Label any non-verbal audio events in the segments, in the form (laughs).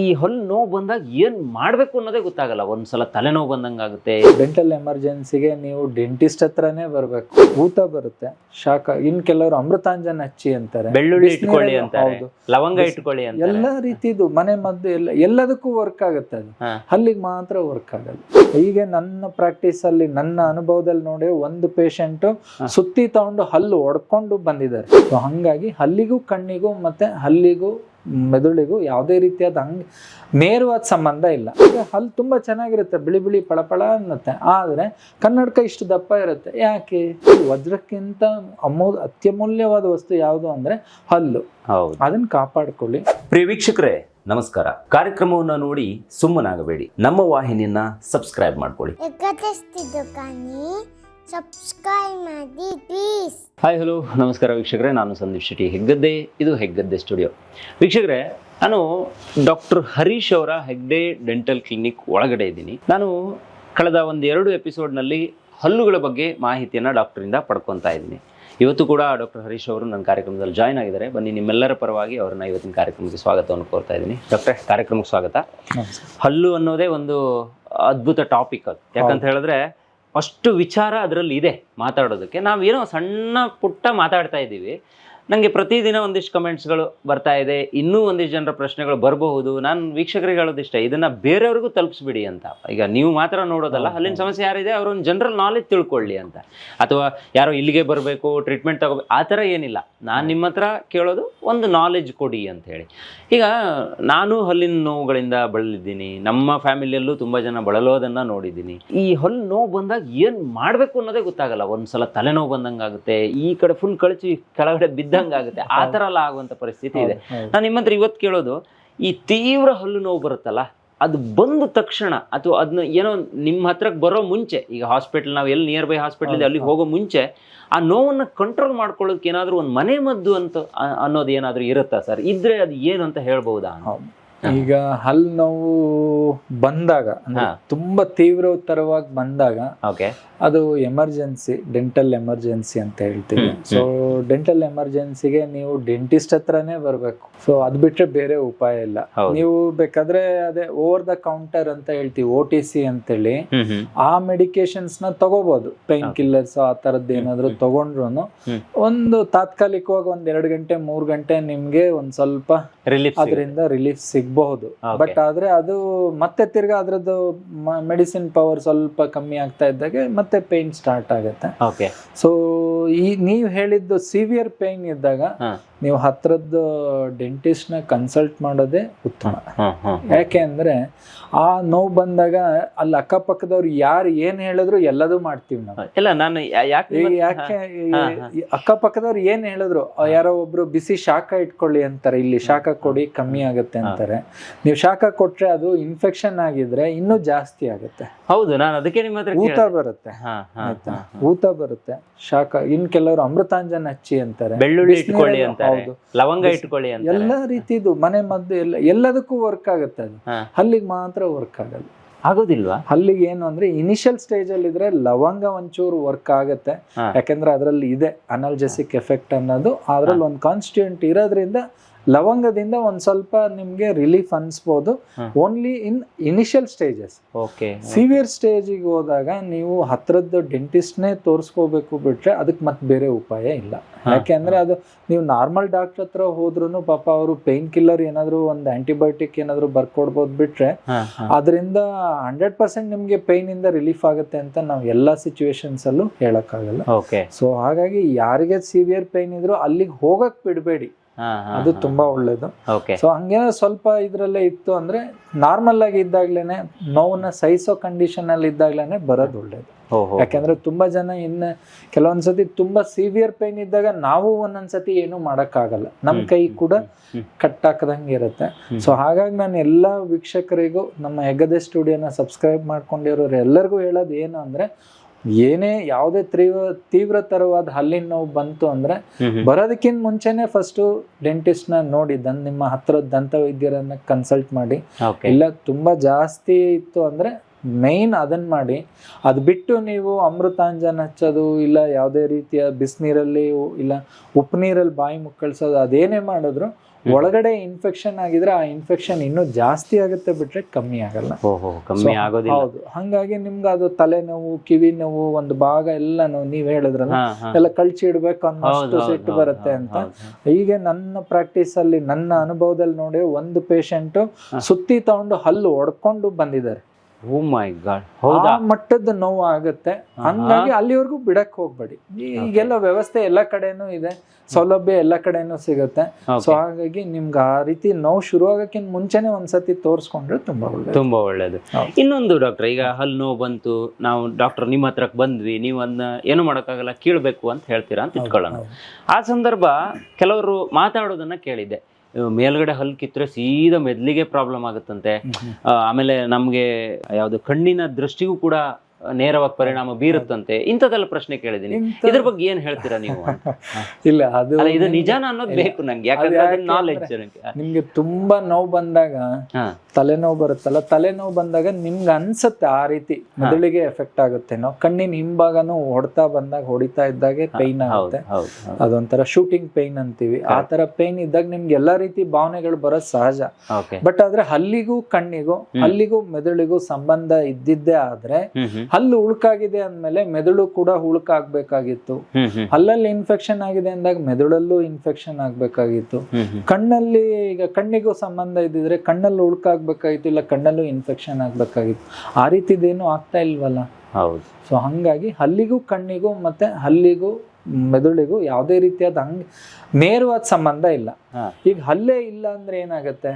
ಈ ಹಲ್ಲು ನೋವು ಬಂದಾಗ ಏನ್ ಮಾಡ್ಬೇಕು ಅನ್ನೋದೇ ಗೊತ್ತಾಗಲ್ಲ. ಒಂದ್ಸಲ ತಲೆನೋವು ಬಂದಂಗ ಆಗುತ್ತೆ ಡೆಂಟಲ್ ಎಮರ್ಜೆನ್ಸಿಗೆ ನೀವು ಡೆಂಟಿಸ್ಟ್ ಹತ್ರನೇ ಬರಬೇಕು. ಊತ ಬರುತ್ತೆ. ಶಾಖ ಇನ್ ಕೆಲವರು ಅಮೃತಾಂಜನ್ ಹಚ್ಚಿ ಅಂತಾರೆ. ಬೆಳ್ಳುಳ್ಳಿ ಇಟ್ಕೊಳ್ಳಿ ಅಂತ ಹೌದು. ಲವಂಗ ಇಟ್ಕೊಳ್ಳಿ ಅಂತ ಎಲ್ಲ ರೀತಿದು ಮನೆ ಮದ್ದು ಎಲ್ಲ ಎಲ್ಲದಕ್ಕೂ ವರ್ಕ್ ಆಗುತ್ತೆ ಅದು. ಹಲ್ಲಿಗೆ ಮಾತ್ರ ವರ್ಕ್ ಆಗಲ್ಲ ಹೀಗೆ ನನ್ನ ಪ್ರಾಕ್ಟೀಸ್ ಅಲ್ಲಿ ನನ್ನ ಅನುಭವದಲ್ಲಿ ನೋಡಿ ಒಂದು ಪೇಷಂಟ್ ಸುತ್ತಿ ತಗೊಂಡು ಹಲ್ಲು ಒಡ್ಕೊಂಡು ಬಂದಿದ್ದಾರೆ. ಸೊ ಹಂಗಾಗಿ ಹಲ್ಲಿಗೂ ಕಣ್ಣಿಗೂ ಮತ್ತೆ ಹಲ್ಲಿಗೂ ಮೆದುಳಿಗೂ ಯಾವುದೇ ರೀತಿಯಾದ ಹಂಗೆ ನೇರವಾದ ಸಂಬಂಧ ಇಲ್ಲ. ಹಲ್ಲು ತುಂಬ ಚೆನ್ನಾಗಿರುತ್ತೆ ಬಿಳಿ ಬಿಳಿ ಪಳಪಳ ಅನ್ನತ್ತೆ. ಆದರೆ ಕನ್ನಡಕ ಇಷ್ಟು ದಪ್ಪ ಇರುತ್ತೆ. ಯಾಕೆ? ವಜ್ರಕ್ಕಿಂತ ಅಮೂ ಅತ್ಯಮೂಲ್ಯವಾದ ವಸ್ತು ಯಾವುದು ಅಂದರೆ ಹಲ್ಲು. ಹೌದು. ಅದನ್ನ ಕಾಪಾಡ್ಕೊಳ್ಳಿ. ಪ್ರಿಯ ವೀಕ್ಷಕರೇ ನಮಸ್ಕಾರ. ಕಾರ್ಯಕ್ರಮವನ್ನು ನೋಡಿ ಸುಮ್ಮನಾಗಬೇಡಿ. ನಮ್ಮ ವಾಹಿನಿಯನ್ನ ಸಬ್ಸ್ಕ್ರೈಬ್ ಮಾಡ್ಕೊಳ್ಳಿ. ಸಬ್ಸ್ಕ್ರೈಬ್ ಮಾಡಿ ಪ್ಲೀಸ್ ಹಾಯ್ ಹಲೋ ನಮಸ್ಕಾರ ವೀಕ್ಷಕರೇ ನಾನು ಸಂದೀಪ್ ಶೆಟ್ಟಿ ಹೆಗ್ಗದ್ದೆ. ಇದು ಹೆಗ್ಗದ್ದೆ ಸ್ಟುಡಿಯೋ ವೀಕ್ಷಕರೇ ನಾನು ಡಾಕ್ಟರ್ ಹರೀಶ್ ಅವರ ಹೆಗ್ಡೆ ಡೆಂಟಲ್ ಕ್ಲಿನಿಕ್ ಒಳಗಡೆ ಇದ್ದೀನಿ. ನಾನು ಕಳೆದ ಒಂದು ಎರಡು ಎಪಿಸೋಡ್ನಲ್ಲಿ ಹಲ್ಲುಗಳ ಬಗ್ಗೆ ಮಾಹಿತಿಯನ್ನು ಡಾಕ್ಟರಿಂದ ಪಡ್ಕೊತಾ ಇದ್ದೀನಿ. ಇವತ್ತು ಕೂಡ ಡಾಕ್ಟರ್ ಹರೀಶ್ ಅವರು ನನ್ನ ಕಾರ್ಯಕ್ರಮದಲ್ಲಿ ಜಾಯ್ನ್ ಆಗಿದ್ದಾರೆ. ಬನ್ನಿ ನಿಮ್ಮೆಲ್ಲರ ಪರವಾಗಿ ಅವರನ್ನ ಇವತ್ತಿನ ಕಾರ್ಯಕ್ರಮಕ್ಕೆ ಸ್ವಾಗತವನ್ನು ಕೋರ್ತಾ ಇದ್ದೀನಿ. ಡಾಕ್ಟರ್ ಕಾರ್ಯಕ್ರಮಕ್ಕೆ ಸ್ವಾಗತ. ಹಲ್ಲು ಅನ್ನೋದೇ ಒಂದು ಅದ್ಭುತ ಟಾಪಿಕ್ ಅದು. ಯಾಕಂತ ಹೇಳಿದ್ರೆ ಅಷ್ಟು ವಿಚಾರ ಅದರಲ್ಲಿ ಇದೆ ಮಾತಾಡೋದಕ್ಕೆ. ನಾವೇನೋ ಸಣ್ಣ ಪುಟ್ಟ ಮಾತಾಡ್ತಾ ಇದ್ದೀವಿ. ನನಗೆ ಪ್ರತಿದಿನ ಒಂದಿಷ್ಟು ಕಮೆಂಟ್ಸ್ಗಳು ಬರ್ತಾ ಇದೆ. ಇನ್ನೂ ಒಂದಿಷ್ಟು ಜನರ ಪ್ರಶ್ನೆಗಳು ಬರಬಹುದು. ನಾನು ವೀಕ್ಷಕರಿಗೆ ಹೇಳೋದಿಷ್ಟ ಇದನ್ನ ಬೇರೆಯವ್ರಿಗೂ ತಲುಪಿಸ್ಬಿಡಿ ಅಂತ. ಈಗ ನೀವು ಮಾತ್ರ ನೋಡೋದಲ್ಲ ಅಲ್ಲಿನ ಸಮಸ್ಯೆ ಯಾರಿದೆ? ಅವರೊಂದು ಒಂದು ಜನರಲ್ ನಾಲೆಜ್ ತಿಳ್ಕೊಳ್ಳಿ ಅಂತ. ಅಥವಾ ಯಾರೋ ಇಲ್ಲಿಗೆ ಬರಬೇಕು ಟ್ರೀಟ್ಮೆಂಟ್ ತಗೋಬೇಕು ಆ ಥರ ಏನಿಲ್ಲ. ನಾನು ನಿಮ್ಮ ಹತ್ರ ಕೇಳೋದು ಒಂದು ನಾಲೆಜ್ ಕೊಡಿ ಅಂತ ಹೇಳಿ. ಈಗ ನಾನು ಹಲ್ಲಿನ ನೋವುಗಳಿಂದ ಬಳಲಿದ್ದೀನಿ. ನಮ್ಮ ಫ್ಯಾಮಿಲಿಯಲ್ಲೂ ತುಂಬ ಜನ ಬಳಲೋದನ್ನ ನೋಡಿದ್ದೀನಿ. ಈ ಹಲ್ಲು ನೋವು ಬಂದಾಗ ಏನು ಮಾಡಬೇಕು ಅನ್ನೋದೇ ಗೊತ್ತಾಗಲ್ಲ. ಒಂದ್ಸಲ ತಲೆನೋವು ಬಂದಂಗಾಗುತ್ತೆ. ಈ ಕಡೆ ಫುಲ್ ಕಳಚಿ ಕೆಳಗಡೆ ಬಿದ್ದಂಗಾಗುತ್ತೆ ಆ ಥರ ಎಲ್ಲ ಆಗುವಂಥ ಪರಿಸ್ಥಿತಿ ಇದೆ. ನಾನು ನಿಮ್ಮ ಹತ್ರ ಇವತ್ತು ಕೇಳೋದು ಈ ತೀವ್ರ ಹಲ್ಲು ನೋವು ಬರುತ್ತಲ್ಲ ಅದು ಬಂದ ತಕ್ಷಣ ಅಥವಾ ಅದನ್ನ ಏನೋ ನಿಮ್ಮ ಹತ್ರಕ್ಕೆ ಬರೋ ಮುಂಚೆ ಈಗ ಹಾಸ್ಪಿಟಲ್ ನಾವು ಎಲ್ಲಿ ನಿಯರ್ ಬೈ ಹಾಸ್ಪಿಟಲ್ ಇದೆ ಅಲ್ಲಿ ಹೋಗೋ ಮುಂಚೆ ಆ ನೋವನ್ನು ಕಂಟ್ರೋಲ್ ಮಾಡ್ಕೊಳ್ಳೋದಕ್ಕೆ ಏನಾದರೂ ಒಂದು ಮನೆ ಮದ್ದು ಅಂತ ಅನ್ನೋದು ಏನಾದರೂ ಇರುತ್ತಾ ಸರ್? ಇದ್ರೆ ಅದು ಏನು ಅಂತ ಹೇಳ್ಬಹುದಾ? ಈಗ ಹಲ್ಲು ನೋವು ಬಂದಾಗ ತುಂಬಾ ತೀವ್ರ ತುಂಬಾ ತೀವ್ರತರವಾಗಿ ಬಂದಾಗ ಓಕೆ. ಅದು ಎಮರ್ಜೆನ್ಸಿ ಡೆಂಟಲ್ ಎಮರ್ಜೆನ್ಸಿ ಅಂತ ಹೇಳ್ತೀವಿ. ಸೊ ಡೆಂಟಲ್ ಎಮರ್ಜೆನ್ಸಿಗೆ ನೀವು ಡೆಂಟಿಸ್ಟ್ ಹತ್ರನೇ ಬರಬೇಕು. ಸೊ ಅದ್ ಬಿಟ್ರೆ ಬೇರೆ ಉಪಾಯ ಇಲ್ಲ. ನೀವು ಬೇಕಾದ್ರೆ ಅದೇ ಓವರ್ ದ ಕೌಂಟರ್ ಅಂತ ಹೇಳ್ತೀವಿ ಓ ಟಿ ಸಿ ಅಂತೇಳಿ. ಆ ಮೆಡಿಕೇಶನ್ಸ್ನ ತಗೋಬಹುದು ಪೈನ್ ಕಿಲ್ಲರ್ಸ್ ಆ ತರದ್ದು ಏನಾದ್ರು ತಗೊಂಡ್ರು ಒಂದು ತಾತ್ಕಾಲಿಕವಾಗಿ ಒಂದ್ ಎರಡು ಗಂಟೆ ಮೂರ್ ಗಂಟೆ ನಿಮ್ಗೆ ಒಂದ್ ಸ್ವಲ್ಪ ರಿಲೀಫ್ ಅದರಿಂದ ರಿಲೀಫ್ ಸಿಗಬಹುದು. ಬಟ್ ಆದ್ರೆ ಅದು ಮತ್ತೆ ತಿರ್ಗಾ ಅದ್ರದ್ದು ಮೆಡಿಸಿನ್ ಪವರ್ ಸ್ವಲ್ಪ ಕಮ್ಮಿ ಆಗ್ತಾ ಇದ್ದಾಗ ಮತ್ತೆ ಪೇನ್ ಸ್ಟಾರ್ಟ್ ಆಗುತ್ತೆ ಓಕೆ ಸೊ ಈ ನೀವು ಹೇಳಿದ್ದು ಸಿವಿಯರ್ ಪೇನ್ ಇದ್ದಾಗ. ನೀವು ಹತ್ರದ್ದು ಡೆಂಟಿಸ್ಟ್ನ ನ ಕನ್ಸಲ್ಟ್ ಮಾಡೋದೇ ಉತ್ತಮ. ಯಾಕೆ ಅಂದರೆ ಆ ನೋವು ಬಂದಾಗ ಅಲ್ಲಿ ಅಕ್ಕಪಕ್ಕದವ್ರು ಯಾರು ಏನು ಹೇಳಿದ್ರು ಎಲ್ಲದೂ ಮಾಡ್ತೀವಿ ನಾವು. ಇಲ್ಲ ನಾನು ಯಾಕೆ ಯಾಕೆ. ಅಕ್ಕಪಕ್ಕದವ್ರು ಏನು ಹೇಳಿದ್ರು ಯಾರೋ ಒಬ್ರು ಬಿಸಿ ಶಾಖ ಇಟ್ಕೊಳ್ಳಿ ಅಂತಾರೆ ಇಲ್ಲಿ ಶಾಖ ಕೊಡಿ ಕಮ್ಮಿ ಆಗುತ್ತೆ ಅಂತಾರೆ. ನೀವು ಶಾಖ ಕೊಟ್ರೆ ಅದು ಇನ್ಫೆಕ್ಷನ್ ಆಗಿದ್ರೆ ಇನ್ನೂ ಜಾಸ್ತಿ ಆಗುತ್ತೆ. ಹೌದು ನಾನು ಅದಕ್ಕೆ ನಿಮ್ಮ ಹತ್ರ ಊತ ಬರುತ್ತೆ. ಊತ ಬರುತ್ತೆ. ಶಾಖ ಇನ್ ಕೆಲವರು ಅಮೃತಾಂಜನ್ ಹಚ್ಚಿ ಅಂತಾರೆ. ಬೆಳ್ಳುಳ್ಳಿ ಇಟ್ಕೊಳ್ಳಿ ಅಂತಾರೆ ಹೌದು. ಲವಂಗ ಇಟ್ಕೊಳ್ಳಿ ಅಂತ ಎಲ್ಲ ರೀತಿದು ಮನೆ ಮದ್ದು ಎಲ್ಲ ಎಲ್ಲದಕ್ಕೂ ವರ್ಕ್ ಆಗುತ್ತೆ ಅದು. ಹಲ್ಲಿಗೆ ಮಾತ್ರ ವರ್ಕ್ ಆಗಲ್ಲ. ಆಗೋದಿಲ್ವಾ? ಹಲ್ಲಿಗೆ ಏನು ಅಂದ್ರೆ ಇನಿಷಿಯಲ್ ಸ್ಟೇಜ್ ಅಲ್ಲಿ ಇದ್ರೆ ಲವಂಗ ಒಂಚೂರು ವರ್ಕ್ ಆಗುತ್ತೆ. ಯಾಕಂದ್ರೆ ಅದರಲ್ಲಿ ಇದೆ ಅನಾಲ್ಜೆಸಿಕ್ ಎಫೆಕ್ಟ್ ಅನ್ನೋದು. ಅದ್ರಲ್ಲಿ ಒಂದು ಕಾನ್ಸ್ಟಿಟ್ಯೂಂಟ್ ಇರೋದ್ರಿಂದ ಲವಂಗದಿಂದ ಒಂದ್ ಸ್ವಲ್ಪ ನಿಮ್ಗೆ relief ಅನ್ಸ್ಬೋದು. Only in initial stages okay severe ಸ್ಟೇಜಿಗೆ ಹೋದಾಗ ನೀವು ಹತ್ರದ್ದು ಡೆಂಟಿಸ್ಟ್ನೇ ತೋರಿಸ್ಕೋಬೇಕು ಬಿಟ್ರೆ ಅದಕ್ಕೆ ಮತ್ತೆ ಬೇರೆ ಉಪಾಯ ಇಲ್ಲ. ಯಾಕೆಂದ್ರೆ ಅದು ನೀವು ನಾರ್ಮಲ್ ಡಾಕ್ಟರ್ ಹತ್ರ ಹೋದ್ರು ಪಾಪ ಅವರು ಪೇನ್ ಕಿಲ್ಲರ್ ಏನಾದ್ರು ಒಂದು ಆಂಟಿಬಯೋಟಿಕ್ ಏನಾದ್ರು ಬರ್ಕೊಡ್ಬೋದು ಬಿಟ್ರೆ ಅದರಿಂದ ಹಂಡ್ರೆಡ್ ಪರ್ಸೆಂಟ್ ನಿಮ್ಗೆ ಪೇನ್ ಇಂದ ರಿಲೀಫ್ ಆಗುತ್ತೆ ಅಂತ ನಾವು ಎಲ್ಲಾ ಸಿಚುವೇಶನ್ಸ್ ಅಲ್ಲೂ ಹೇಳಕ್ಕಾಗಲ್ಲ. ಓಕೆ ಸೊ ಹಾಗಾಗಿ ಯಾರಿಗೆ ಸಿವಿಯರ್ ಪೇನ್ ಇದ್ರು ಅಲ್ಲಿಗೆ ಹೋಗಕ್ ಬಿಡಬೇಡಿ. ಅದು ತುಂಬಾ ಒಳ್ಳೇದು. ಸೊ ಹಂಗೇನೋ ಸ್ವಲ್ಪ ಇದ್ರಲ್ಲೇ ಇತ್ತು ಅಂದ್ರೆ ನಾರ್ಮಲ್ ಆಗಿ ಇದ್ದಾಗ್ಲೇನೆ ನೋವನ್ನ ಸಹಿಸೋ ಕಂಡೀಷನ್ ಅಲ್ಲಿ ಇದ್ದಾಗ್ಲೇನೆ ಬರೋದು ಒಳ್ಳೇದು. ಯಾಕಂದ್ರೆ ತುಂಬಾ ಜನ ಇನ್ನ ಕೆಲವೊಂದ್ಸತಿ ತುಂಬಾ ಸಿವಿಯರ್ ಪೈನ್ ಇದ್ದಾಗ ನಾವು ಒಂದೊಂದ್ಸತಿ ಏನು ಮಾಡಕ್ಕಾಗಲ್ಲ. ನಮ್ ಕೈ ಕೂಡ. ಕಟ್ ಹಾಕದಂಗೆ ಇರುತ್ತೆ. ಸೊ ಹಾಗಾಗಿ ನಾನು ಎಲ್ಲಾ ವೀಕ್ಷಕರಿಗೂ ನಮ್ಮ ಹೆಗ್ಗದೆ ಸ್ಟುಡಿಯೋನ ಸಬ್ಸ್ಕ್ರೈಬ್ ಮಾಡ್ಕೊಂಡಿರೋರು ಎಲ್ಲರಿಗೂ ಹೇಳೋದು ಏನು ಅಂದ್ರೆ ಏನೇ ಯಾವುದೇ ತೀವ್ರ ತೀವ್ರತರವಾದ ಹಲ್ಲಿನ ನೋವು ಬಂತು ಅಂದ್ರೆ. ಬರೋದಕ್ಕಿಂತ ಮುಂಚೆನೆ ಫಸ್ಟ್ ಡೆಂಟಿಸ್ಟ್ನ ನೋಡಿ ದನ್ ನಿಮ್ಮ ಹತ್ರ ದಂತ ವೈದ್ಯರನ್ನ ಕನ್ಸಲ್ಟ್ ಮಾಡಿ ಇಲ್ಲ ತುಂಬಾ ಜಾಸ್ತಿ ಇತ್ತು ಅಂದ್ರೆ ಮೇನ್ ಅದನ್ ಮಾಡಿ. ಅದ್ ಬಿಟ್ಟು ನೀವು ಅಮೃತಾಂಜನ್ ಹಚ್ಚೋದು ಇಲ್ಲ ಯಾವುದೇ ರೀತಿಯ ಬಿಸಿನೀರಲ್ಲಿ ಇಲ್ಲ ಉಪ್ಪು ನೀರಲ್ಲಿ ಬಾಯಿ ಮುಕ್ಕಳಿಸೋದು ಅದೇನೇ ಮಾಡಿದ್ರು ಒಳಗಡೆ ಇನ್ಫೆಕ್ಷನ್ ಆಗಿದ್ರೆ ಆ ಇನ್ಫೆಕ್ಷನ್ ಇನ್ನು ಜಾಸ್ತಿ ಆಗುತ್ತೆ ಬಿಟ್ರೆ ಕಮ್ಮಿ ಆಗಲ್ಲ. ಕಮ್ಮಿ ಆಗೋದಿಲ್ಲ. ಹೌದು. ಹಂಗಾಗಿ ನಿಮ್ಗೆ ಅದು ತಲೆನೋವು ಕಿವಿ ನೋವು ಒಂದು ಭಾಗ ಎಲ್ಲಾನು ನೀವ್ ಹೇಳಿದ್ರಲ್ಲ ಹಾ, ಹಾ. ಎಲ್ಲ ಕಳ್ಚಿ ಇಡ್ಬೇಕು ಅನ್ನೋಷ್ಟು ಸೆಟ್ ಸಿಟ್ಟು ಬರುತ್ತೆ ಅಂತ. ಹೀಗೆ ನನ್ನ ಪ್ರಾಕ್ಟೀಸ್ ಅಲ್ಲಿ ನನ್ನ ಅನುಭವದಲ್ಲಿ ನೋಡಿ ಒಂದು ಪೇಷಂಟ್ ಸುತ್ತಿ ತಗೊಂಡು ಹಲ್ಲು ಒಡ್ಕೊಂಡು ಬಂದಿದ್ದಾರೆ. Oh my god. ಹೌದಾ? ಮಟ್ಟದ ನೋವು ಆಗುತ್ತೆ ಹಂಗಾಗಿ ಅಲ್ಲಿವರೆಗೂ ಬಿಡಕ್ ಹೋಗ್ಬೇಡಿ. ಈಗೆಲ್ಲ ವ್ಯವಸ್ಥೆ ಎಲ್ಲ ಕಡೆನೂ ಇದೆ. ಸೌಲಭ್ಯ ಎಲ್ಲ ಕಡೆನೂ ಸಿಗುತ್ತೆ. ಸೊ ಹಾಗಾಗಿ ನಿಮ್ಗೆ ಆ ರೀತಿ ನೋವು ಶುರು ಆಗಕ್ಕಿಂತ ಮುಂಚೆನೆ ಒಂದ್ಸತಿ ತೋರಿಸ್ಕೊಂಡ್ರೆ ತುಂಬಾ ಒಳ್ಳೆ ತುಂಬಾ ಒಳ್ಳೇದು. ಇನ್ನೊಂದು ಡಾಕ್ಟರ್ ಈಗ ಹಲ್ ನೋವು ಬಂತು ನಾವು ಡಾಕ್ಟರ್ ನಿಮ್ಮ ಹತ್ರಕ್ಕೆ ಬಂದ್ವಿ ನೀವು ಅದನ್ನ ಏನು ಮಾಡೋಕ್ಕಾಗಲ್ಲ ಕೇಳಬೇಕು ಅಂತ ಹೇಳ್ತೀರಾ ಅಂತ ಇಟ್ಕೊಳ್ಳೋಣ. ಆ ಸಂದರ್ಭ ಕೆಲವರು ಮಾತಾಡೋದನ್ನ ಕೇಳಿದ್ದೆ. ಮೇಲ್ಗಡೆ ಹಲ್ಲು ಕಿತ್ತರೆ ಸೀದಾ ಮೆದ್ಲಿಗೆ ಪ್ರಾಬ್ಲಮ್ ಆಗುತ್ತಂತೆ. ಆಮೇಲೆ ನಮ್ಗೆ ಯಾವ್ದು ಕಣ್ಣಿನ ದೃಷ್ಟಿಗೂ ಕೂಡ ನೇರವಾಗಿ ಪರಿಣಾಮ ಬೀರುತ್ತಂತೆ. ಇಂಥದ್ದೆಲ್ಲ ಪ್ರಶ್ನೆ ಕೇಳಿದೀನಿ ಇದ್ರ ಬಗ್ಗೆ ಏನ್ ಹೇಳ್ತೀರಾ ನೀವು (laughs) ಇಲ್ಲ ಅದು ಇದು ನಿಜಾನ ಅನ್ನೋದು ಬೇಕು ನಂಗೆ ಯಾಕಂದ್ರೆ ನಾಲೆಜ್ ನಿಮ್ಗೆ ತುಂಬಾ ನೋವು ಬಂದಾಗ ತಲೆನೋವು ಬರುತ್ತಲ್ಲ ತಲೆನೋವು ಬಂದಾಗ ನಿಮ್ಗೆ ಅನ್ಸುತ್ತೆ ಆ ರೀತಿ ಮೆದುಳಿಗೆ ಎಫೆಕ್ಟ್ ಆಗುತ್ತೇನೋ ಕಣ್ಣಿನ ಹಿಂಭಾಗನು ಹೊಡ್ತಾ ಬಂದಾಗ ಹೊಡಿತಾ ಇದ್ದಾಗೆ ಪೈನ್ ಆಗುತ್ತೆ. ಅದೊಂಥರ ಶೂಟಿಂಗ್ ಪೈನ್ ಅಂತೀವಿ. ಆ ತರ ಪೈನ್ ಇದ್ದಾಗ ನಿಮ್ಗೆ ಎಲ್ಲಾ ರೀತಿ ಭಾವನೆಗಳು ಬರೋದು ಸಹಜ. ಬಟ್ ಆದ್ರೆ ಅಲ್ಲಿಗೂ ಕಣ್ಣಿಗೂ ಅಲ್ಲಿಗೂ ಮೆದುಳಿಗೂ ಸಂಬಂಧ ಇದ್ದಿದ್ದೇ ಆದ್ರೆ ಹಲ್ಲು ಉಳುಕಾಗಿದೆ ಅಂದ್ಮೇಲೆ ಮೆದುಳು ಕೂಡ ಉಳುಕಾಗ್ಬೇಕಾಗಿತ್ತು. ಹಲ್ಲಲ್ಲಿ ಇನ್ಫೆಕ್ಷನ್ ಆಗಿದೆ ಅಂದಾಗ ಮೆದುಳಲ್ಲೂ ಇನ್ಫೆಕ್ಷನ್ ಆಗ್ಬೇಕಾಗಿತ್ತು. ಕಣ್ಣಲ್ಲಿ ಈಗ ಕಣ್ಣಿಗೂ ಸಂಬಂಧ ಇದ್ದಿದ್ರೆ ಕಣ್ಣಲ್ಲಿ ಉಳ್ಕಾಗ್ಬೇಕಾಗಿತ್ತು ಇಲ್ಲ ಕಣ್ಣಲ್ಲೂ ಇನ್ಫೆಕ್ಷನ್ ಆಗ್ಬೇಕಾಗಿತ್ತು. ಆ ರೀತಿದೇನು ಆಗ್ತಾ ಇಲ್ವಲ್ಲ? ಹೌದು. ಸೊ ಹಂಗಾಗಿ ಹಲ್ಲಿಗೂ ಕಣ್ಣಿಗೂ ಮತ್ತೆ ಹಲ್ಲಿಗೂ ಮೆದುಳಿಗೂ ಯಾವುದೇ ರೀತಿಯಾದ ಹಂಗ್ ನೇರವಾದ ಸಂಬಂಧ ಇಲ್ಲ. ಈಗ ಹಲ್ಲೇ ಇಲ್ಲ ಅಂದ್ರೆ ಏನಾಗತ್ತೆ?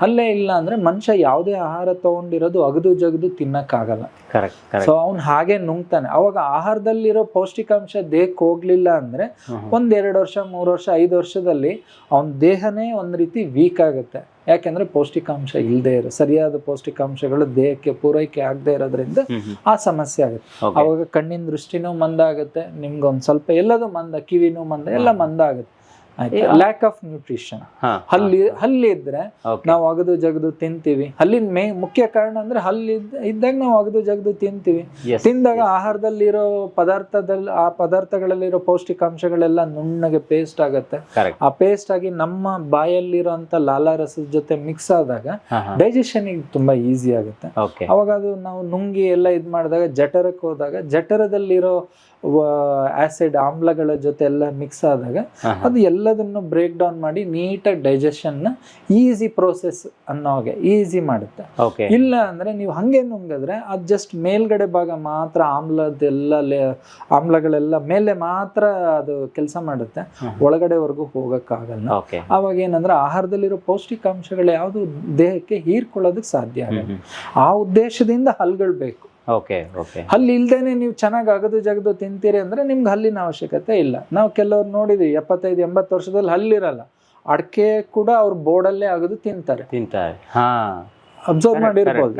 ಹಲ್ಲೇ ಇಲ್ಲ ಅಂದ್ರೆ ಮನುಷ್ಯ ಯಾವುದೇ ಆಹಾರ ತಗೊಂಡಿರೋದು ಅಗದು ಜಗದು ತಿನ್ನಕ್ಕಾಗಲ್ಲ. ಕರೆಕ್ಟ್ ಸೊ ಅವ್ನು ಹಾಗೆ ನುಂಗ್ತಾನೆ. ಅವಾಗ ಆಹಾರದಲ್ಲಿರೋ ಪೌಷ್ಟಿಕಾಂಶ ದೇಹಕ್ಕೆ ಹೋಗ್ಲಿಲ್ಲ ಅಂದ್ರೆ ಒಂದ್ ಎರಡು ವರ್ಷ ಮೂರು ವರ್ಷ ಐದು ವರ್ಷದಲ್ಲಿ ಅವನ ದೇಹನೇ ಒಂದ್ ರೀತಿ ವೀಕ್ ಆಗುತ್ತೆ. ಯಾಕೆಂದ್ರೆ ಪೌಷ್ಟಿಕಾಂಶ ಇಲ್ಲದೆ ಇರೋ ಸರಿಯಾದ ಪೌಷ್ಟಿಕಾಂಶಗಳು ದೇಹಕ್ಕೆ ಪೂರೈಕೆ ಆಗದೆ ಇರೋದ್ರಿಂದ ಆ ಸಮಸ್ಯೆ ಆಗುತ್ತೆ. ಅವಾಗ ಕಣ್ಣಿನ ದೃಷ್ಟಿನೂ ಮಂದ ಆಗುತ್ತೆ ನಿಮ್ಗೊಂದ್ ಸ್ವಲ್ಪ ಎಲ್ಲದೂ ಮಂದ ಕಿವಿನೂ ಮಂದ ಎಲ್ಲ ಮಂದ ಆಗುತ್ತೆ ಲ್ಯಾಕ್ ಆಫ್ ನ್ಯೂಟ್ರಿಷನ್ ಹಲ್ಲಿ ಹಲ್ಲಿ ಇದ್ರೆ ನಾವು ಅಗದು ಜಗದು ತಿಂತೀವಿ. ಹಲ್ಲಿನ ಮೇ ಮುಖ್ಯ ಕಾರಣ ಅಂದ್ರೆ ಹಲ್ಲಿ ಇದ್ದಾಗ ನಾವು ಅಗದು ಜಗದು ತಿಂತೀವಿ. ತಿಂದಾಗ ಆಹಾರದಲ್ಲಿರೋ ಪದಾರ್ಥದಲ್ಲಿ ಆ ಪದಾರ್ಥಗಳಲ್ಲಿರೋ ಪೌಷ್ಟಿಕಾಂಶಗಳೆಲ್ಲ ನುಣ್ಣಗೆ ಪೇಸ್ಟ್ ಆಗುತ್ತೆ. ಆ ಪೇಸ್ಟ್ ಆಗಿ ನಮ್ಮ ಬಾಯಲ್ಲಿರೋಂಥ ಲಾಲಾರಸದ ಜೊತೆ ಮಿಕ್ಸ್ ಆದಾಗ ಡೈಜೆಷನ್ ತುಂಬಾ ಈಸಿ ಆಗುತ್ತೆ. ಅವಾಗ ಅದು ನಾವು ನುಂಗಿ ಎಲ್ಲ ಇದ್ ಮಾಡಿದಾಗ ಜಠರಕ್ಕೆ ಹೋದಾಗ ಜಠರದಲ್ಲಿರೋ ಆಸಿಡ್ ಆಮ್ಲಗಳ ಜೊತೆ ಎಲ್ಲ ಮಿಕ್ಸ್ ಆದಾಗ ಅದು ಅದು ಎಲ್ಲದನ್ನು ಬ್ರೇಕ್ ಡೌನ್ ಮಾಡಿ ನೀಟಾಗಿ ಡೈಜೆಷನ್ ಈಸಿ ಪ್ರೋಸೆಸ್ ಅನ್ನೋ ಹಾಗೆ ಈಸಿ ಮಾಡುತ್ತೆ. ಇಲ್ಲ ಅಂದ್ರೆ ನೀವು ಹಂಗೆ ನುಂಗಿದ್ರೆ ಅದು ಜಸ್ಟ್ ಮೇಲ್ಗಡೆ ಭಾಗ ಮಾತ್ರ ಆಮ್ಲದೆಲ್ಲ ಆಮ್ಲಗಳೆಲ್ಲ ಮೇಲೆ ಮಾತ್ರ ಅದು ಕೆಲಸ ಮಾಡುತ್ತೆ. ಒಳಗಡೆವರೆಗೂ ಹೋಗಕ್ಕಾಗಲ್ಲ. ಅವಾಗ ಏನಂದ್ರೆ ಆಹಾರದಲ್ಲಿರೋ ಪೌಷ್ಟಿಕಾಂಶಗಳು ಯಾವುದು ದೇಹಕ್ಕೆ ಹೀರ್ಕೊಳ್ಳೋದಕ್ಕೆ ಸಾಧ್ಯ ಆಗಲ್ಲ. ಆ ಉದ್ದೇಶದಿಂದ ಹಲ್ಗಳು ಬೇಕು. Okay okay. ಹಲ್ಲಿ ಇಲ್ದೇನೆ ನೀವು ಚೆನ್ನಾಗಿ ಅಗದು ಜಗದು ತಿಂತೀರಿ ಅಂದ್ರೆ ನಿಮ್ಗೆ ಹಲ್ಲಿನ ಅವಶ್ಯಕತೆ ಇಲ್ಲ. ನಾವು ಕೆಲವ್ರು ನೋಡಿದ್ವಿ ಎಪ್ಪತ್ತೈದು ಎಂಬತ್ತು ವರ್ಷದಲ್ಲಿ ಹಲ್ಲಿರಲ್ಲ. ಅಡಕೆ ಕೂಡ ಅವ್ರ ಬೋರ್ಡಲ್ಲೇ ಅಗದು ತಿಂತಾರೆ. ತಿಂತಾರೆ. ಹಾ. ಅಬ್ಸರ್ವ್ ಮಾಡಿರ್ಬೋದು.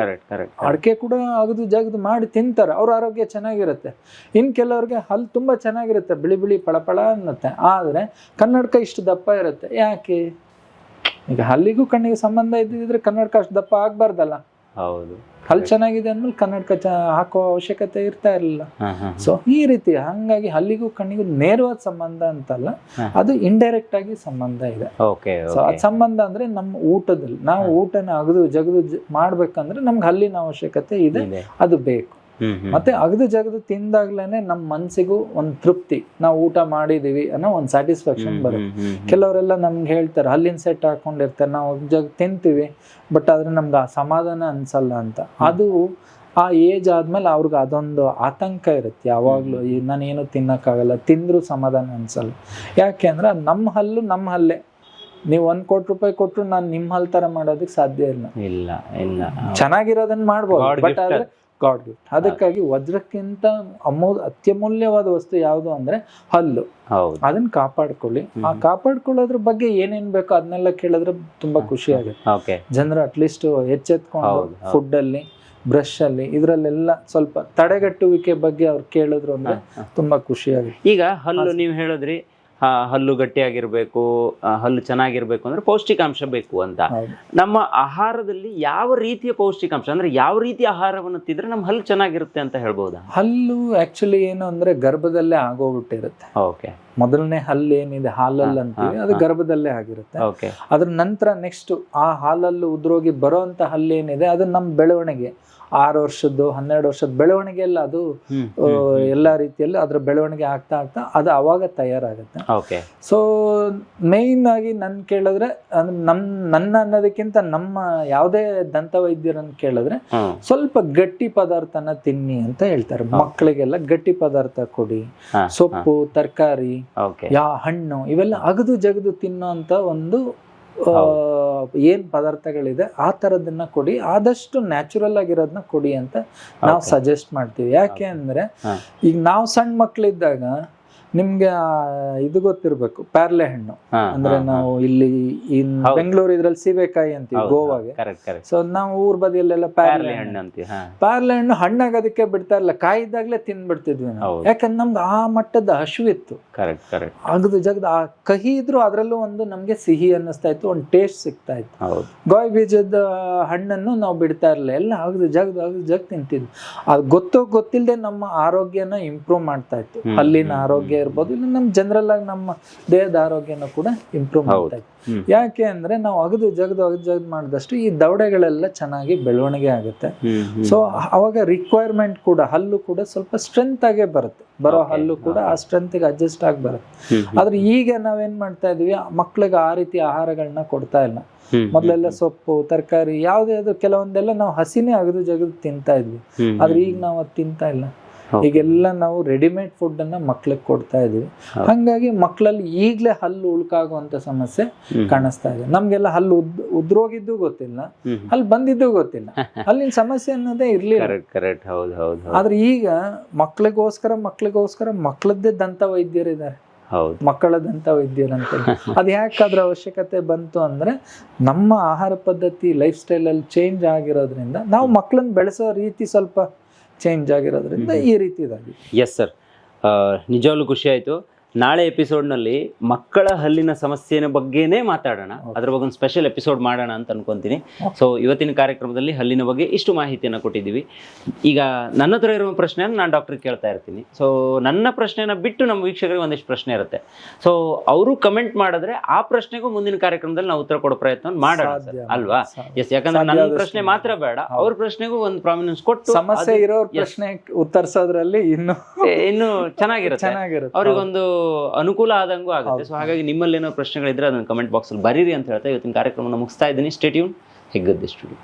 ಅಡಕೆ ಕೂಡ ಅಗದು ಜಗದು ಮಾಡಿ ತಿಂತಾರೆ. ಅವ್ರ ಆರೋಗ್ಯ ಚೆನ್ನಾಗಿರುತ್ತೆ. ಇನ್ ಕೆಲವ್ರಿಗೆ ಹಲ್ಲು ತುಂಬಾ ಚೆನ್ನಾಗಿರುತ್ತೆ ಬಿಳಿ ಬಿಳಿ ಪಳಪಳ ಅನ್ನತ್ತೆ. ಆದ್ರೆ ಕನ್ನಡಕ ಇಷ್ಟು ದಪ್ಪ ಇರುತ್ತೆ. ಯಾಕೆ? ಈಗ ಹಲ್ಲಿಗೂ ಕಣ್ಣಿಗೆ ಸಂಬಂಧ ಇದ್ದಿದ್ರೆ ಕನ್ನಡಕ ಅಷ್ಟು ದಪ್ಪ ಆಗ್ಬಾರ್ದಲ್ಲ. ಹೌದು. ಅಲ್ಲಿ ಚೆನ್ನಾಗಿದೆ ಅಂದ್ಮೇಲೆ ಕನ್ನಡಕ ಚ ಹಾಕೋ ಅವಶ್ಯಕತೆ ಇರ್ತಾ ಇರಲಿಲ್ಲ. ಸೊ ಈ ರೀತಿ ಹಂಗಾಗಿ ಹಲ್ಲಿಗೂ ಕಣ್ಣಿಗೂ ನೇರವಾದ ಸಂಬಂಧ ಅಂತಲ್ಲ. ಅದು ಇಂಡೈರೆಕ್ಟ್ ಆಗಿ ಸಂಬಂಧ ಇದೆ. ಓಕೆ ಸೊ ಅದ್ ಸಂಬಂಧ ಅಂದ್ರೆ ನಮ್ಮ ಊಟದಲ್ಲಿ ನಾವು ಊಟನ ಅಗದು ಜಗದು ಮಾಡ್ಬೇಕಂದ್ರೆ ನಮ್ಗೆ ಹಲ್ಲಿನ ಅವಶ್ಯಕತೆ ಇದೆ. ಅದು ಬೇಕು. ಮತ್ತೆ ಅಗದು ಜಗದು ತಿಂದಾಗ್ಲೇನೆ ನಮ್ಮ ಮನ್ಸಿಗೂ ಒಂದ್ ತೃಪ್ತಿ. ನಾವು ಊಟ ಮಾಡಿದೀವಿ ಅನ್ನೋ ಒಂದ್ ಸ್ಯಾಟಿಸ್ಫ್ಯಾಕ್ಷನ್ ಬರುತ್ತೆ. ಕೆಲವರೆಲ್ಲ ನಮ್ಗೆ ಹೇಳ್ತಾರೆ ಹಲ್ಲಿನ ಸೆಟ್ ಹಾಕೊಂಡಿರ್ತಾರೆ ನಾವು ಜಗ ತಿಂತೀವಿ ಬಟ್ ಆದ್ರೆ ನಮ್ಗೆ ಆ ಸಮಾಧಾನ ಅನ್ಸಲ್ಲ ಅಂತ. ಅದು ಆ ಏಜ್ ಆದ್ಮೇಲೆ ಅವ್ರಿಗೆ ಅದೊಂದು ಆತಂಕ ಇರುತ್ತೆ. ಯಾವಾಗ್ಲೂ ನಾನೇನು ತಿನ್ನಕ್ಕಾಗಲ್ಲ ತಿಂದ್ರು ಸಮಾಧಾನ ಅನ್ಸಲ್ಲ. ಯಾಕೆ ಅಂದ್ರೆ ಅದ್ ನಮ್ಮ ಹಲ್ಲು ನಮ್ಮ ಹಲ್ಲೆ. ನೀವು ಒಂದ್ ಕೋಟಿ ರೂಪಾಯಿ ಕೊಟ್ರು ನಾನು ನಿಮ್ಮ ಹಲ್ ತರ ಮಾಡೋದಕ್ಕೆ ಸಾಧ್ಯ ಇಲ್ಲ. ಇಲ್ಲ ಇಲ್ಲ. ಚೆನ್ನಾಗಿರೋದನ್ನ ಮಾಡ್ಬೋದು ಬಟ್ ಆದ್ರೆ ಗಾಡ್ ಗಿಫ್ಟ್ ಅದಕ್ಕಾಗಿ ವಜ್ರಕ್ಕಿಂತ ಅಮೋ ಅತ್ಯಮೂಲ್ಯವಾದ ವಸ್ತು ಯಾವುದು ಅಂದ್ರೆ ಹಲ್ಲು. ಅದನ್ನ ಕಾಪಾಡ್ಕೊಳ್ಳಿ. ಆ ಕಾಪಾಡ್ಕೊಳ್ಳೋದ್ರ ಬಗ್ಗೆ ಏನೇನ್ ಬೇಕೋ ಅದನ್ನೆಲ್ಲ ಕೇಳಿದ್ರೆ ತುಂಬಾ ಖುಷಿ ಆಗುತ್ತೆ ಜನರು ಅಟ್ಲೀಸ್ಟ್ ಎಚ್ಚೆತ್ಕೊಂಡು. ಫುಡ್ ಅಲ್ಲಿ ಬ್ರಷ್ ಅಲ್ಲಿ ಇದ್ರಲ್ಲೆಲ್ಲ ಸ್ವಲ್ಪ ತಡೆಗಟ್ಟುವಿಕೆ ಬಗ್ಗೆ ಅವ್ರು ಕೇಳಿದ್ರು ಅಂದ್ರೆ ತುಂಬಾ ಖುಷಿ ಆಗುತ್ತೆ ಈಗ ಹಲ್ಲು ನೀವು ಹೇಳಿದ್ರಿ ಹಲ್ಲು ಗಟ್ಟಿಯಾಗಿರ್ಬೇಕು ಹಲ್ಲು ಚೆನ್ನಾಗಿರ್ಬೇಕು ಅಂದ್ರೆ ಪೌಷ್ಟಿಕಾಂಶ ಬೇಕು ಅಂತ. ನಮ್ಮ ಆಹಾರದಲ್ಲಿ ಯಾವ ರೀತಿಯ ಪೌಷ್ಟಿಕಾಂಶ ಅಂದ್ರೆ ಯಾವ ರೀತಿಯ ಆಹಾರವನ್ನು ತಿಂದ್ರೆ ನಮ್ಮ ಹಲ್ಲು ಚೆನ್ನಾಗಿರುತ್ತೆ ಅಂತ ಹೇಳ್ಬೋದಾ? ಹಲ್ಲು ಆಕ್ಚುಲಿ ಏನು ಅಂದ್ರೆ ಗರ್ಭದಲ್ಲೇ ಆಗೋಗ್ಬಿಟ್ಟಿರುತ್ತೆ. ಓಕೆ. ಮೊದಲನೇ ಹಲ್ಲು ಏನಿದೆ ಹಾಲಲ್ಲಿ ಅಂತ ಅಂತೀವಿ ಅದು ಗರ್ಭದಲ್ಲೇ ಆಗಿರುತ್ತೆ. ಅದ್ರ ನಂತರ ನೆಕ್ಸ್ಟ್ ಆ ಹಾಲಲ್ಲಿ ಉದ್ರೋಗಿ ಬರೋ ಅಂತ ಹಲ್ಲು ಏನಿದೆ ಅದು ನಮ್ಮ ಬೆಳವಣಿಗೆ ಆರು ವರ್ಷದ್ದು ಹನ್ನೆರಡು ವರ್ಷದ ಬೆಳವಣಿಗೆ ಎಲ್ಲ ಅದು ಎಲ್ಲ ರೀತಿಯಲ್ಲಿ ಅದ್ರ ಬೆಳವಣಿಗೆ ಆಗ್ತಾ ಆಗ್ತಾ ಅದು ಅವಾಗ ತಯಾರಾಗುತ್ತೆ. ಸೊ ಮೇಯ್ನ್ ಆಗಿ ನನ್ ಕೇಳಿದ್ರೆ ನಮ್ ನನ್ನ ಅನ್ನೋದಕ್ಕಿಂತ ನಮ್ಮ ಯಾವುದೇ ದಂತ ವೈದ್ಯರನ್ನು ಕೇಳಿದ್ರೆ ಸ್ವಲ್ಪ ಗಟ್ಟಿ ಪದಾರ್ಥನ ತಿನ್ನಿ ಅಂತ ಹೇಳ್ತಾರೆ. ಮಕ್ಕಳಿಗೆಲ್ಲ ಗಟ್ಟಿ ಪದಾರ್ಥ ಕೊಡಿ. ಸೊಪ್ಪು ತರಕಾರಿ ಯಾ ಹಣ್ಣು ಇವೆಲ್ಲ ಅಗದು ಜಗದು ತಿನ್ನೋ ಅಂತ ಒಂದು ಏನ್ ಪದಾರ್ಥಗಳಿದೆ ಆ ತರದನ್ನ ಕೊಡಿ ಆದಷ್ಟು ನ್ಯಾಚುರಲ್ ಆಗಿರೋದನ್ನ ಕೊಡಿ ಅಂತ ನಾವು ಸಜೆಸ್ಟ್ ಮಾಡ್ತೀವಿ. ಯಾಕೆ ಅಂದ್ರೆ. ಈಗ ನಾವು ಸಣ್ಣ ಮಕ್ಳಿದ್ದಾಗ ನಿಮ್ಗೆ ಇದು ಗೊತ್ತಿರ್ಬೇಕು ಪ್ಯಾರ್ಲೆ ಹಣ್ಣು. ಅಂದ್ರೆ ನಾವು ಇಲ್ಲಿ. ಬೆಂಗಳೂರು ಇದ್ರಲ್ಲಿ ಸೀಬೆಕಾಯಿ ಅಂತೀವಿ ಗೋವಾಗೆ. ಸೊ ನಾವು ಊರ್ ಬದಿಯಲ್ಲೆಲ್ಲ ಪ್ಯಾರ್ಲೆ ಹಣ್ಣು. ಅಂತೀವಿ ಪ್ಯಾರ್ಲೆ ಹಣ್ಣು ಹಣ್ಣಾಗೋದಕ್ಕೆ ಬಿಡ್ತಾ ಇರಲ್ಲ ಕಾಯಿ ಇದ್ದಾಗ್ಲೇ ತಿನ್ಬಿಡ್ತಿದ್ವಿ ನಾವು. ಯಾಕಂದ್ರೆ ನಮ್ದು ಆ ಮಟ್ಟದ ಹಶುವಿತ್ತು. ಕರೆಕ್ಟ್ ಕರೆಕ್ಟ್ ಅಗದು ಜಗದ ಆ ಕಹಿ ಇದ್ರು ಅದರಲ್ಲೂ ಒಂದು ನಮ್ಗೆ ಸಿಹಿ ಅನ್ನಿಸ್ತಾ ಇತ್ತು ಒಂದು ಟೇಸ್ಟ್ ಸಿಗ್ತಾ ಇತ್ತು. ಗೋಯ್ ಬೀಜದ ಹಣ್ಣನ್ನು ನಾವು ಬಿಡ್ತಾ ಇರಲಿಲ್ಲ ಎಲ್ಲ ಅಗದು ಜಗದ ಅಗದು ಜಗ್ ತಿಂತಿದ್ವಿ. ಅದು ಗೊತ್ತೋ ಗೊತ್ತಿಲ್ಲದೆ ನಮ್ಮ ಆರೋಗ್ಯನ ಇಂಪ್ರೂವ್ ಮಾಡ್ತಾ ಇತ್ತು. ಅಲ್ಲಿನ ಹ್ಮ್, ಆರೋಗ್ಯ ಇರ್ಬೋದು ಇಲ್ಲ ನಮ್ಮ ಜನರಲ್ ಆಗಿ ನಮ್ಮ ದೇಹದ ಆರೋಗ್ಯನ ಕೂಡ ಇಂಪ್ರೂವ್ ಇತ್ತು ಯಾಕೆ ಅಂದ್ರೆ ನಾವು ಅಗದು ಜಗದು ಅಗದು ಜಗದು ಮಾಡಿದಷ್ಟು ಈ ದವಡೆಗಳೆಲ್ಲ ಚೆನ್ನಾಗಿ ಬೆಳವಣಿಗೆ ಆಗುತ್ತೆ. ಸೊ ಅವಾಗ ರಿಕ್ವೈರ್ಮೆಂಟ್ ಕೂಡ ಹಲ್ಲು ಕೂಡ ಸ್ವಲ್ಪ ಸ್ಟ್ರೆಂತ್ ಆಗೇ ಬರುತ್ತೆ. ಬರೋ ಹಲ್ಲು ಕೂಡ ಆ ಸ್ಟ್ರೆಂತ್ಗೆ ಅಡ್ಜಸ್ಟ್ ಆಗಿ ಬರುತ್ತೆ. ಆದ್ರೆ ಈಗ ನಾವೇನ್ ಮಾಡ್ತಾ ಇದೀವಿ ಮಕ್ಳಿಗೆ ಆ ರೀತಿ ಆಹಾರಗಳನ್ನ ಕೊಡ್ತಾ ಇಲ್ಲ. ಮೊದಲೆಲ್ಲ ಸೊಪ್ಪು ತರಕಾರಿ ಯಾವುದೇ ಅದು ಕೆಲವೊಂದೆಲ್ಲ ನಾವು ಹಸಿನೇ ಅಗದು ಜಗದು ತಿಂತಾ ಇದ್ವಿ. ಆದ್ರೆ ಈಗ ನಾವು ಅದು ತಿಂತಾ ಇಲ್ಲ. ಈಗೆಲ್ಲ ನಾವು ರೆಡಿಮೇಡ್ ಫುಡ್ ಅನ್ನ ಮಕ್ಳಿಗೆ ಕೊಡ್ತಾ ಇದೀವಿ. ಹಂಗಾಗಿ ಮಕ್ಕಳಲ್ಲಿ ಈಗ್ಲೇ ಹಲ್ಲು ಉಳ್ಕಾಗುವಂತ ಸಮಸ್ಯೆ. ಕಾಣಿಸ್ತಾ ಇದೆ. ನಮ್ಗೆಲ್ಲ ಹಲ್ಲು ಉದ್ ಉದ್ರೋಗಿದ್ದು ಗೊತ್ತಿಲ್ಲ. ಅಲ್ಲಿ ಬಂದಿದ್ದು ಗೊತ್ತಿಲ್ಲ. (laughs) ಅಲ್ಲಿನ ಸಮಸ್ಯೆ ಅನ್ನೋದೇ ಇರ್ಲಿಲ್ಲ. ಆದ್ರೆ ಈಗ ಮಕ್ಳಿಗೋಸ್ಕರ ಮಕ್ಳಿಗೋಸ್ಕರ ಮಕ್ಕಳದ್ದೇ ದಂತ ವೈದ್ಯರಿದ್ದಾರೆ. ಹೌದು. ಮಕ್ಕಳ ದಂತ ವೈದ್ಯರಂತ (laughs) ಅದು ಯಾಕೆ ಅದ್ರ ಅವಶ್ಯಕತೆ ಬಂತು ಅಂದ್ರೆ ನಮ್ಮ ಆಹಾರ ಪದ್ಧತಿ ಲೈಫ್ ಸ್ಟೈಲ್ ಅಲ್ಲಿ ಚೇಂಜ್ ಆಗಿರೋದ್ರಿಂದ ನಾವು ಮಕ್ಕಳನ್ನ ಬೆಳೆಸೋ ರೀತಿ ಸ್ವಲ್ಪ ಚೇಂಜ್ ಆಗಿರೋದ್ರಿಂದ ಈ ರೀತಿ ಇದಾಗಿದೆ ಎಸ್ ಸರ್ ನಿಜವಾಗ್ಲೂ ಖುಷಿ ಆಯಿತು. ನಾಳೆ ಎಪಿಸೋಡ್ನಲ್ಲಿ ಮಕ್ಕಳ ಹಲ್ಲಿನ ಸಮಸ್ಯೆನ ಬಗ್ಗೆನೇ ಮಾತಾಡೋಣ. ಅದ್ರ ಬಗ್ಗೆ ಒಂದು ಸ್ಪೆಷಲ್ ಎಪಿಸೋಡ್ ಮಾಡೋಣ ಅಂತ ಅನ್ಕೊಂತೀನಿ. ಸೊ ಇವತ್ತಿನ ಕಾರ್ಯಕ್ರಮದಲ್ಲಿ ಹಲ್ಲಿನ ಬಗ್ಗೆ ಇಷ್ಟು ಮಾಹಿತಿಯನ್ನು ಕೊಟ್ಟಿದ್ದೀವಿ. ಈಗ ನನ್ನ ಹತ್ರ ಇರುವ ಪ್ರಶ್ನೆಯನ್ನು ನಾನು ಡಾಕ್ಟ್ರಿಗೆ ಕೇಳ್ತಾ ಇರ್ತೀನಿ. ಸೊ ನನ್ನ ಪ್ರಶ್ನೆನ ಬಿಟ್ಟು ನಮ್ಮ ವೀಕ್ಷಕರಿಗೆ ಒಂದಿಷ್ಟು ಪ್ರಶ್ನೆ ಇರುತ್ತೆ. ಸೊ ಅವರು ಕಮೆಂಟ್ ಮಾಡಿದ್ರೆ ಆ ಪ್ರಶ್ನೆಗೂ ಮುಂದಿನ ಕಾರ್ಯಕ್ರಮದಲ್ಲಿ ನಾವು ಉತ್ತರ ಕೊಡೋ ಪ್ರಯತ್ನ ಮಾಡೋಣ ಅಲ್ವಾ? ಎಸ್ ಯಾಕಂದ್ರೆ ನನ್ನ ಪ್ರಶ್ನೆ ಮಾತ್ರ ಬೇಡ. ಅವ್ರ ಪ್ರಶ್ನೆಗೂ ಒಂದು ಪ್ರಾಮಿನೆನ್ಸ್ ಕೊಟ್ಟು ಸಮಸ್ಯೆ ಇರೋ ಪ್ರಶ್ನೆ ಉತ್ತರಿಸೋದ್ರಲ್ಲಿ ಇನ್ನು ಇನ್ನು ಚೆನ್ನಾಗಿರುತ್ತೆ. ಅವ್ರಿಗೊಂದು ಅನುಕೂಲ ಆದಂಗೂ ಆಗುತ್ತೆ. ಸೊ ಹಾಗಾಗಿ ನಿಮ್ಮಲ್ಲಿ ಏನೋ ಪ್ರಶ್ನೆಗಳಿದ್ರೆ ಅದನ್ನು ಕಮೆಂಟ್ ಬಾಕ್ಸಲ್ಲಿ ಬರೀರಿ ಅಂತ ಹೇಳ್ತಾ ಇವತ್ತಿನ ಕಾರ್ಯಕ್ರಮನ ಮುಗಿಸ್ತಾ ಇದ್ದೀನಿ. Stay tuned Heggadde studio